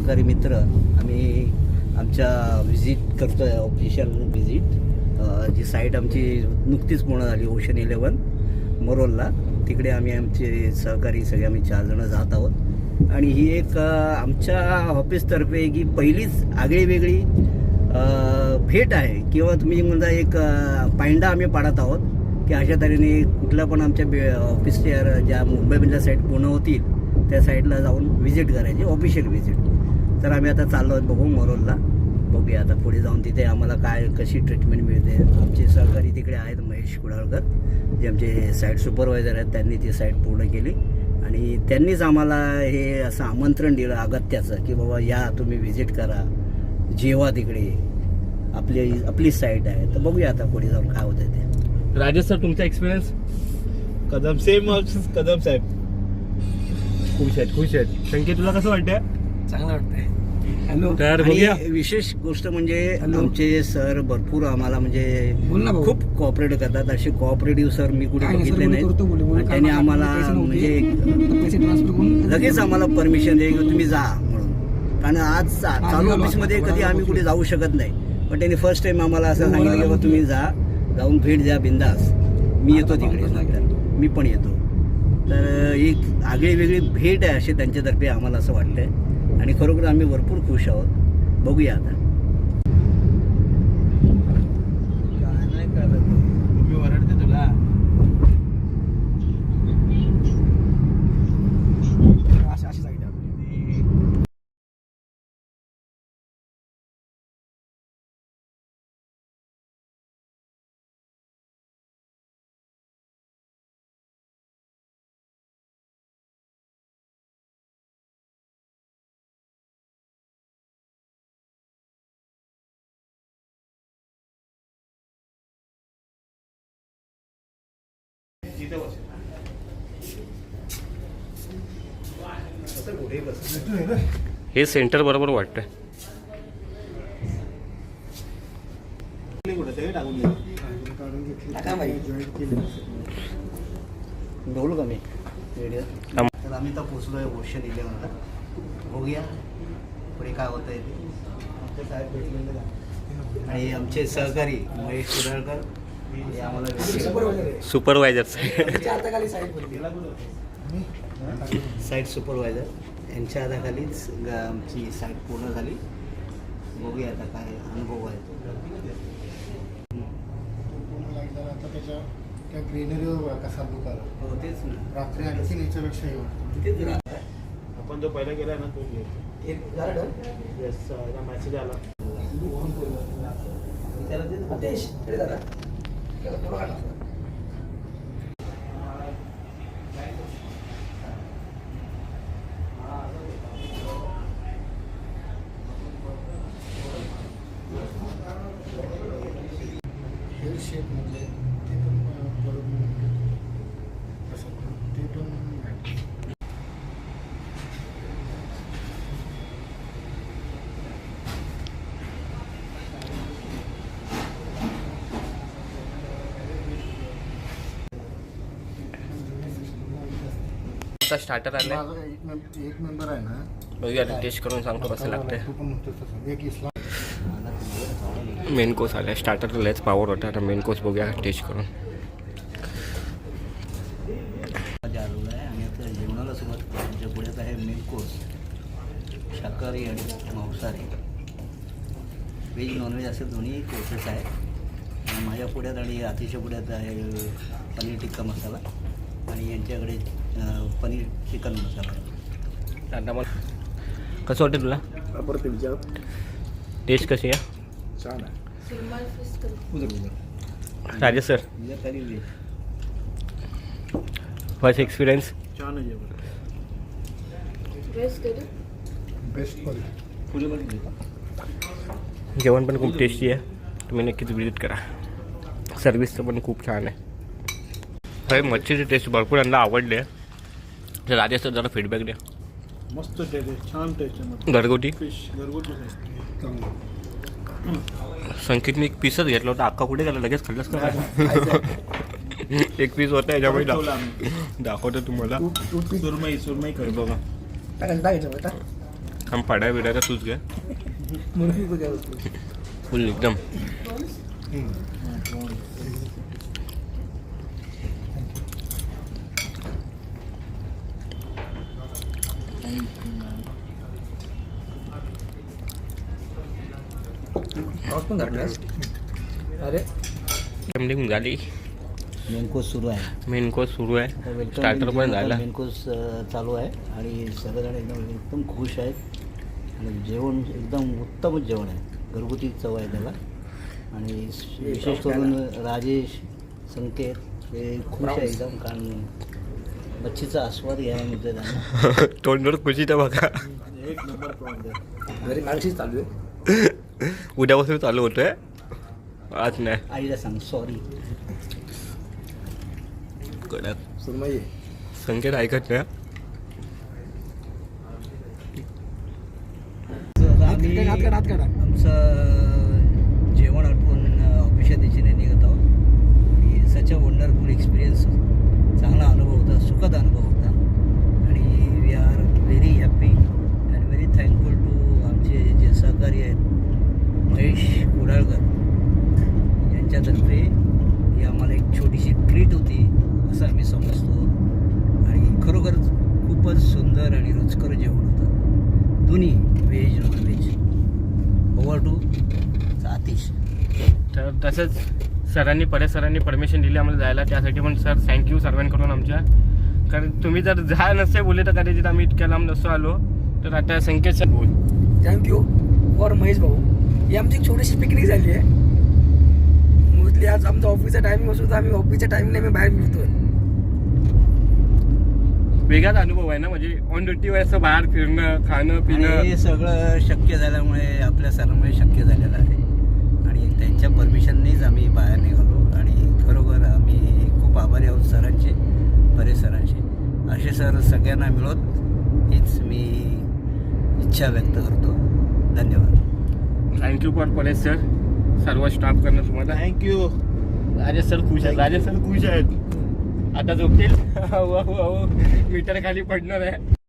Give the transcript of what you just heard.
सहकारी मित्र आम्ही आमच्या व्हिजिट करतो आहे ऑफिशियल व्हिजिट जी साईट आमची नुकतीच पूर्ण झाली ओशन इलेवन मोरोलला तिकडे आम्ही आमचे सहकारी सगळे आम्ही चारजणं जात आहोत. आणि ही एक आमच्या ऑफिसतर्फे की पहिलीच आगळी वेगळी भेट आहे. किंवा तुम्ही म्हणता एक पायंडा आम्ही पाडत आहोत की अशा तऱ्हेने कुठल्या पण आमच्या बे ऑफिसच्या ज्या मुंबईमधल्या साईट पूर्ण होतील त्या साईडला जाऊन व्हिजिट करायची ऑफिशियल व्हिजिट तर आम्ही आता चाललो आहोत बघू मोरोलला. बघूया आता पुढे जाऊन तिथे आम्हाला काय कशी ट्रीटमेंट मिळते. आमचे सहकारी तिकडे आहेत महेश कुडाळकर जे आमचे साईट सुपरवायझर आहेत त्यांनी ती साईट पूर्ण केली. आणि त्यांनीच आम्हाला हे असं आमंत्रण दिलं अगत्याचं की बाबा या तुम्ही व्हिजिट करा. जेवा तिकडे. आपली आपली साईट आहे. तर बघूया आता पुढे जाऊन काय होतं ते. राजेश सर तुमचा एक्सपिरियन्स कदम सेम कदम साहेब. खुश आहेत खुश आहेत. संकेत तुला कसं वाटतंय? चांगलं वाटतंय हॅलो तर आणि विशेष गोष्ट म्हणजे. आमचे सर भरपूर आम्हाला म्हणजे बोल ना भाऊ. खूप कोऑपरेट करतात असे कोऑपरेटिव्ह सर मी कुठे काय नाही, बघितले सर, नाही. आणि त्यांनी आम्हाला पैसे नव्हते. म्हणजे पैसे ट्रान्सफर करून लगेच आम्हाला परमिशन दिली की तुम्ही जा म्हणून कारण आज चा- आम्ही चालू आलो ऑफिसमध्ये आता, कधी आम्ही. कुठे जाऊ शकत नाही पण त्यांनी फर्स्ट टाइम आम्हाला असं हो, सांगितलं की. बाबा तुम्ही जा जाऊन भेट द्या बिंदास मी येतो तिकडे. मी पण येतो तर एक आगळी वेगळी भेट आहे अशी त्यांच्यातर्फे आम्हाला असं वाटतंय आणि खरोखर आम्ही भरपूर खुश आहोत. बघूया आता मी ओरडते तुला अशी अशी साईड आहे आपली. हे सेंटर बरोबर वाटतंय कुठे ते टाकून दे. टाका बाई. बोलू का मी व्हिडिओ थांब. तर आम्ही तर पोचलो आहे ओशन इलेवनला बघूया पुढे काय होतं ते आमचे साहेब भेटलेले का? आणि आमचे सहकारी Mahesh Kudalkar supervisor. Site supervisor यांच्या हाताखालीच ग- आमची साईट पूर्ण झाली. बघूया आता काय अनुभव आहे तो. आता त्याच्या त्या ग्रीनरीवर कसा लुक आला हो तेच ना. रात्री आणखी याच्यापेक्षा हे वाटतं. तिथेच राहत आपण जो पहिला गेला ना तो? येस मेसेज आला. त्याला तेच आदेश, इकडे जरा. त्याला पुढं काढा. हेअर शेप म्हणजे ते पण अं, बरोबर असं ते पण नाही. स्टार्टर आलाय माझा एक मेंबर एक मेंबर आहे ना. बघूया टेस्ट करून सांगतो कसं लागतंय. तू पण म्हणतो तसं. एक इस्लाम मेन कोर्स आलाय स्टार्टर लयच पावर होता. आता मेन कोर्स बघूया टेस्ट करून. आलेला आहे आणि आता जेवणाला सुरुवात करू आमच्या पुढ्यात आहे मेन कोर्स शाकाहारी आणि मांसाहारी. व्हेज नॉनव्हेज असे दोन्ही कोर्सेस आहेत. आणि माझ्या पुढ्यात आणि अतिशय पुढ्यात आहे पनीर टिक्का मसाला. आणि यांच्याकडे पनीर चिकन मसाला. आहे कसं वाटतं तुला? अप्रतिम जाम टेस्ट कशी आहे? छान आहे. राजेश सर. तरी फर्स्ट एक्सपिरियन्स छान आहे जेवण. बेस्ट क्वालिटी पुढे बघितली का जेवण पण खूप टेस्टी आहे. तुम्ही नक्कीच विजिट करा. सर्विसचं पण खूप छान आहे. होय मच्छीची टेस्ट भरपूर यांना आवडले तर राजेश सर जरा फीडबॅक द्या मस्त टेस्ट आहे छान टेस्ट आहे मस्त घरगुती? फिश घरगुती आहे. संकेतने एक पीसच घेतला होता. अक्का कुठे गेला? लगेच खाल्लंच का? एक पीस होता याच्यामुळे ठेवला दाख- दाखवतो तुम्हाला. सुरमई सुरमई कर बघा. टाकायचं टाकायचं. काम पाड्या बिड्या तूच घे. मुलगी को क्या बोलते फुल एकदम. पाऊस पण घातलास अरे. निघून झाली. मेन कोर्स सुरू आहे. मेन कोर्स सुरू आहे. स्टार्टर पण झाला. मेन कोर्स चालू आहे. आणि सगळेजण एकदम एकदम खुश आहेत. आणि जेवण एकदम उत्तमच जेवण आहे. घरगुती चव आहे त्याला. आणि विशेष करून राजेश संकेत हे खुश आहे एकदम. कारण मच्छीचा आस्वाद घ्यायला मिळतो त्यांना तोंडवर खुशीचा बघा. एक नंबर प्रॉब्लेम. घरी चालू आहे. उद्यापासून चालू होतोय. आज नाही. आईला सांग सॉरी कडक. सुरमई. संकेत ऐकत नाही. आम्ही. आमचं जेवण आटपून ऑफिसच्या दिशेने निघत आहोत आणि सच अ वंडरफुल एक्सपिरियन्स चांगला अनुभव होता सुखद अनुभव होता आणि we are very happy and very thankful to आमचे जे सहकारी आहेत महेश कुडाळकर यांच्यातर्फे ही आम्हाला एक छोटीशी ट्रीट होती असं आम्ही समजतो आणि खरोखर खूपच सुंदर आणि रुचकर जेवण होतं दोन्ही veg non veg over to Atish तर तसंच सरांनी परेश सरांनी परमिशन दिली आम्हाला जायला. त्यासाठी पण सर थँक्यू सर्वांकडून आमच्या. कारण तुम्ही जर जा नसते बोलले तर कदाचित आम्ही इतक्या लांब नसतो आलो. तर आता संकेत सर बोल. थँक्यू फॉर महेश भाऊ. ही आमची एक छोटीशी पिकनिक झाली आहे. मोस्टली आज आमचा ऑफिसचा टायमिंग असतो तर आम्ही ऑफिसच्या टायमिंगने आम्ही बाहेर मिळतोय वेगळाच अनुभव आहे ना? म्हणजे ऑन ड्युटी असं बाहेर फिरणं खाणं आणि पिणं हे सगळं शक्य झाल्यामुळे आपल्या सरांमुळे शक्य झालेलं आहे. आणि त्यांच्या परमिशननेच आम्ही बाहेर निघालो. आणि खरोखर आम्ही खूप आभारी आहोत सरांचे परेश सरांचे. असे सर सगळ्यांना मिळत हीच मी इच्छा व्यक्त करतो. धन्यवाद. Thank you for Paresh sir सर्व स्टाफ करणं तुम्हाला. थँक्यू राजेश सर खुश आहेत. राजेश सर खुश आहेत. आता झोपतील? मीटर खाली पडणार आहे.